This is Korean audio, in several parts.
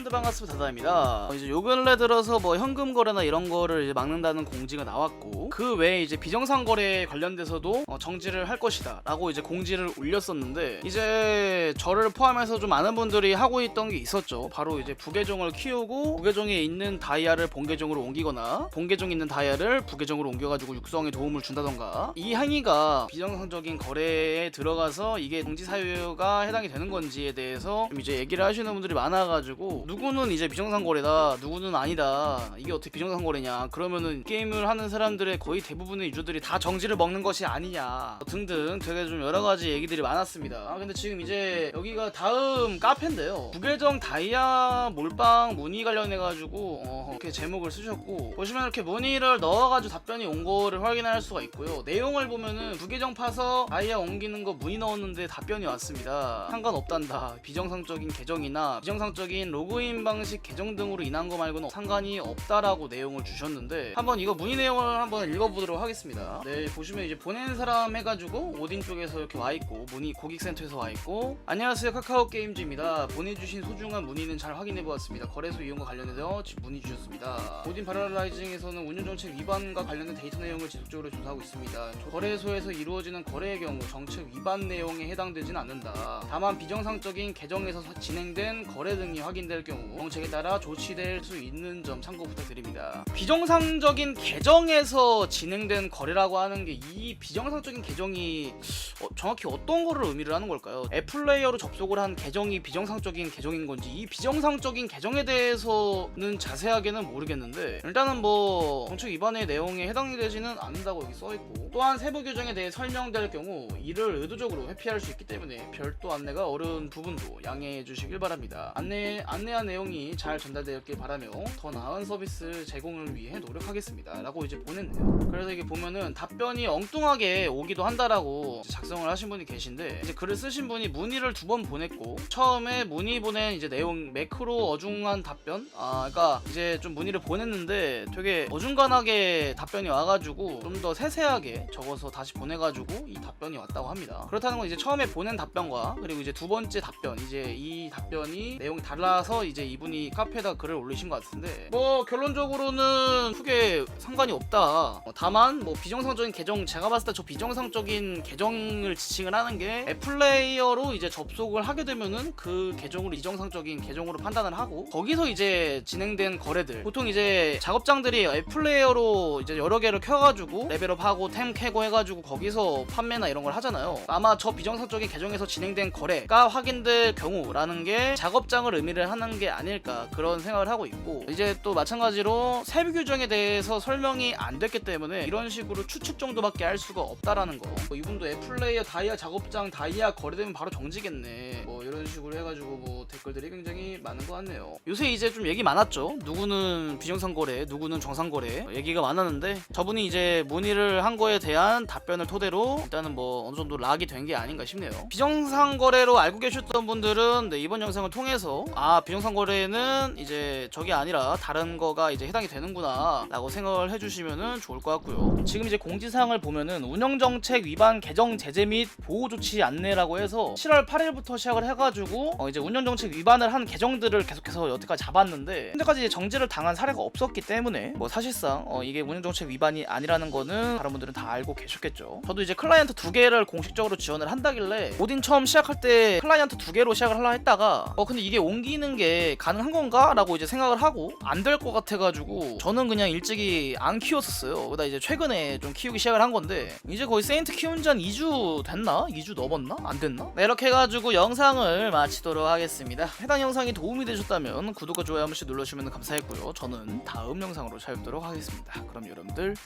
네, 여러분들 반갑습니다. 다다입니다. 어, 이제 요 근래 들어서 뭐 현금 거래나 이런 거를 이제 막는다는 공지가 나왔고 그 외에 이제 비정상 거래 관련돼서도 어, 정지를 할 것이다 라고 이제 공지를 올렸었는데 이제 저를 포함해서 좀 많은 분들이 하고 있던 게 있었죠. 바로 이제 부계종을 키우고 부계종에 있는 다이아를 본계종으로 옮기거나 본계종에 있는 다이아를 부계종으로 옮겨가지고 육성에 도움을 준다던가 이 행위가 비정상적인 거래에 들어가서 이게 정지 사유가 해당이 되는 건지에 대해서 좀 이제 얘기를 하시는 분들이 많아가지고 누구는 이제 비정상 거래다 누구는 아니다. 이게 어떻게 비정상 거래냐. 그러면은 게임을 하는 사람들의 거의 대부분의 유저들이 다 정지를 먹는 것이 아니냐. 등등 되게 좀 여러 가지 얘기들이 많았습니다. 아 근데 지금 이제 여기가 다음 카페인데요. 부계정 다이아 몰빵 문의 관련해 가지고 어, 이렇게 제목을 쓰셨고 보시면 이렇게 문의를 넣어가지고 답변이 온 거를 확인할 수가 있고요. 내용을 보면은 부계정 파서 다이아 옮기는 거 문의 넣었는데 답변이 왔습니다. 상관없단다. 비정상적인 계정이나 비정상적인 로그 인 방식 계정 등으로 인한 거 말고는 상관이 없다라고 내용을 주셨는데 한번 이거 문의 내용을 한번 읽어보도록 하겠습니다. 네 보시면 이제 보낸 사람 해가지고 오딘 쪽에서 이렇게 와 있고 문의 고객센터에서 와 있고. 안녕하세요 카카오 게임즈입니다. 보내주신 소중한 문의는 잘 확인해 보았습니다. 거래소 이용과 관련해서 지- 문의 주셨습니다. 오딘 바라라이징에서는 운영 정책 위반과 관련된 데이터 내용을 지속적으로 조사하고 있습니다. 거래소에서 이루어지는 거래의 경우 정책 위반 내용에 해당되진 않는다. 다만 비정상적인 계정에서 사- 진행된 거래 등이 확인될 경우 정책에 따라 조치될 수 있는 점 참고 부탁드립니다 비정상적인 계정에서 진행된 거래라고 하는 게 이 비정상적인 계정이 어, 정확히 어떤 거를 의미를 하는 걸까요? 애플레이어로 접속을 한 계정이 비정상적인 계정인 건지 이 비정상적인 계정에 대해서는 자세하게는 모르겠는데 일단은 뭐 정책 위반의 내용에 해당이 되지는 않는다고 여기 써 있고 또한 세부 규정에 대해 설명될 경우 이를 의도적으로 회피할 수 있기 때문에 별도 안내가 어려운 부분도 양해해 주시길 바랍니다. 안내 안내 한 내용이 잘 전달되었길 바라며 더 나은 서비스 제공을 위해 노력하겠습니다.라고 이제 보냈네요. 그래서 이게 보면은 답변이 엉뚱하게 오기도 한다라고 작성을 하신 분이 계신데 이제 글을 쓰신 분이 문의를 두 번 보냈고 처음에 문의 보낸 이제 내용 매크로 어중한 답변? 아 그러니까 이제 좀 문의를 보냈는데 되게 어중간하게 답변이 와가지고 좀 더 세세하게 적어서 다시 보내가지고 이 답변이 왔다고 합니다. 그렇다는 건 이제 처음에 보낸 답변과 그리고 이제 두 번째 답변 이제 이 답변이 내용이 달라서 이제 이분이 카페에다 글을 올리신 것 같은데 뭐 결론적으로는 크게 상관이 없다. 어, 다만 뭐 비정상적인 계정 제가 봤을 때 저 비정상적인 계정을 지칭을 하는 게 애플레이어로 이제 접속을 하게 되면은 그 계정으로 이정상적인 계정으로 판단을 하고 거기서 이제 진행된 거래들. 보통 이제 작업장들이 애플레이어로 이제 여러 개를 켜가지고 레벨업하고 템 캐고 해가지고 거기서 판매나 이런 걸 하잖아요. 아마 저 비정상적인 계정에서 진행된 거래가 확인될 경우라는 게 작업장을 의미를 하는 게 아닐까 그런 생각을 하고 있고 이제 또 마찬가지로 세부 규정에 대해서 설명이 안 됐기 때문에 이런 식으로 추측 정도밖에 할 수가 없다라는 거. 뭐 이분도 애플레이어 다이아 작업장 다이아 거래되면 바로 정지겠네. 뭐 이런 식으로 해가지고 뭐 댓글들이 굉장히 많은 것 같네요. 요새 이제 좀 얘기 많았죠. 누구는 비정상 거래, 누구는 정상 거래 얘기가 많았는데 저분이 이제 문의를 한 거에 대한 답변을 토대로 일단은 뭐 어느 정도 락이 된 게 아닌가 싶네요. 비정상 거래로 알고 계셨던 분들은 네, 이번 영상을 통해서 아 비정 상 거래는 이제 저게 아니라 다른 거가 이제 해당이 되는구나 라고 생각을 해주시면은 좋을 것 같고요. 지금 이제 공지사항을 보면은 운영정책 위반 개정 제재 및 보호 조치 안내라고 해서 7월 8일부터 시작을 해가지고 어, 이제 운영정책 위반을 한 계정들을 계속해서 여태까지 잡았는데 현재까지 정지를 당한 사례가 없었기 때문에 뭐 사실상 어, 이게 운영정책 위반이 아니라는 거는 다른 분들은 다 알고 계셨겠죠. 저도 이제 클라이언트 두 개를 공식적으로 지원을 한다길래 오딘 처음 시작할 때 클라이언트 두 개로 시작을 하려 했다가 어 근데 이게 옮기는 게 가능한 건가? 라고 이제 생각을 하고 안 될 것 같아가지고 저는 그냥 일찍이 안 키웠었어요. 그러다 이제 최근에 좀 키우기 시작을 한 건데 이제 거의 세인트 키운 지 한 2주 됐나? 2주 넘었나? 안 됐나? 네, 이렇게 해가지고 영상을 마치도록 하겠습니다. 해당 영상이 도움이 되셨다면 구독과 좋아요 한 번씩 눌러주시면 감사했고요. 저는 다음 영상으로 찾아뵙도록 하겠습니다. 그럼 여러분들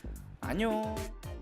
안녕.